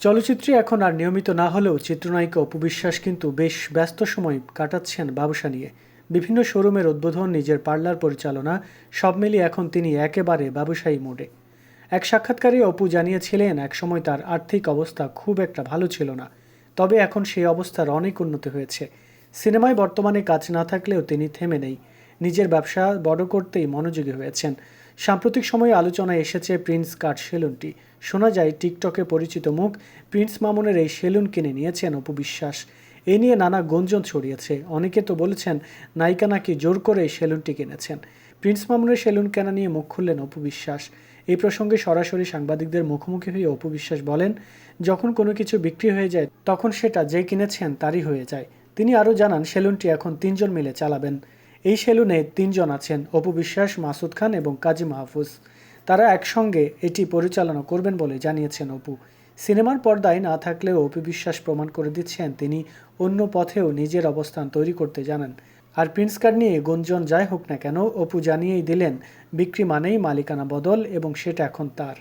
চলচ্চিত্রে এখন আর নিয়মিত না হলেও চিত্রনায়িকা অপু বিশ্বাস কিন্তু বেশ ব্যস্ত সময় কাটাচ্ছেন ব্যবসা নিয়ে। বিভিন্ন শোরুমের উদ্বোধন, নিজের পার্লার পরিচালনা, সব মিলিয়ে এখন তিনি একেবারে ব্যবসায়ী মোডে। এক সাক্ষাৎকারে অপু জানিয়েছিলেন, একসময় তার আর্থিক অবস্থা খুব একটা ভালো ছিল না, তবে এখন সেই অবস্থার অনেক উন্নতি হয়েছে। সিনেমায় বর্তমানে কাজ না থাকলেও তিনি থেমে নেই। নিজের ব্যবসা বড় করতেই মনোযোগী হয়েছেন। সাম্প্রতিক সময়ে আলোচনায় এসেছে প্রিন্স কাট সেলুনটি। শোনা যায়, টিকটকে পরিচিত মুখ প্রিন্স মামুনের এই সেলুন কিনে নিয়েছেন অপু বিশ্বাস। এ নিয়ে নানা গুঞ্জন ছড়িয়েছে। অনেকে তো বলেছেন, নায়িকা নাকি জোর করে এই সেলুনটি কিনেছেন। প্রিন্স মামুনের সেলুন কেনা নিয়ে মুখ খুললেন অপু বিশ্বাস। এই প্রসঙ্গে সরাসরি সাংবাদিকদের মুখোমুখি হয়ে অপু বিশ্বাস বলেন, যখন কোনো কিছু বিক্রি হয়ে যায়, তখন সেটা যে কিনেছেন তারই হয়ে যায়। তিনি আরও জানান, সেলুনটি এখন তিনজন মিলে চালাবেন। এই সেলুনে তিনজন আছেন অপু বিশ্বাস, মাসুদ খান এবং কাজী মাহফুজ। তারা একসঙ্গে এটি পরিচালনা করবেন বলে জানিয়েছেন অপু। সিনেমার পর্দায় না থাকলেও অপু বিশ্বাস প্রমাণ করে দিচ্ছেন তিনি অন্য পথেও নিজের অবস্থান তৈরি করতে জানেন। আর প্রিন্স কার্ড নিয়ে গুঞ্জন যাই হোক না কেন, অপু জানিয়েই দিলেন, বিক্রি মানেই মালিকানা বদল এবং সেটা এখন তার।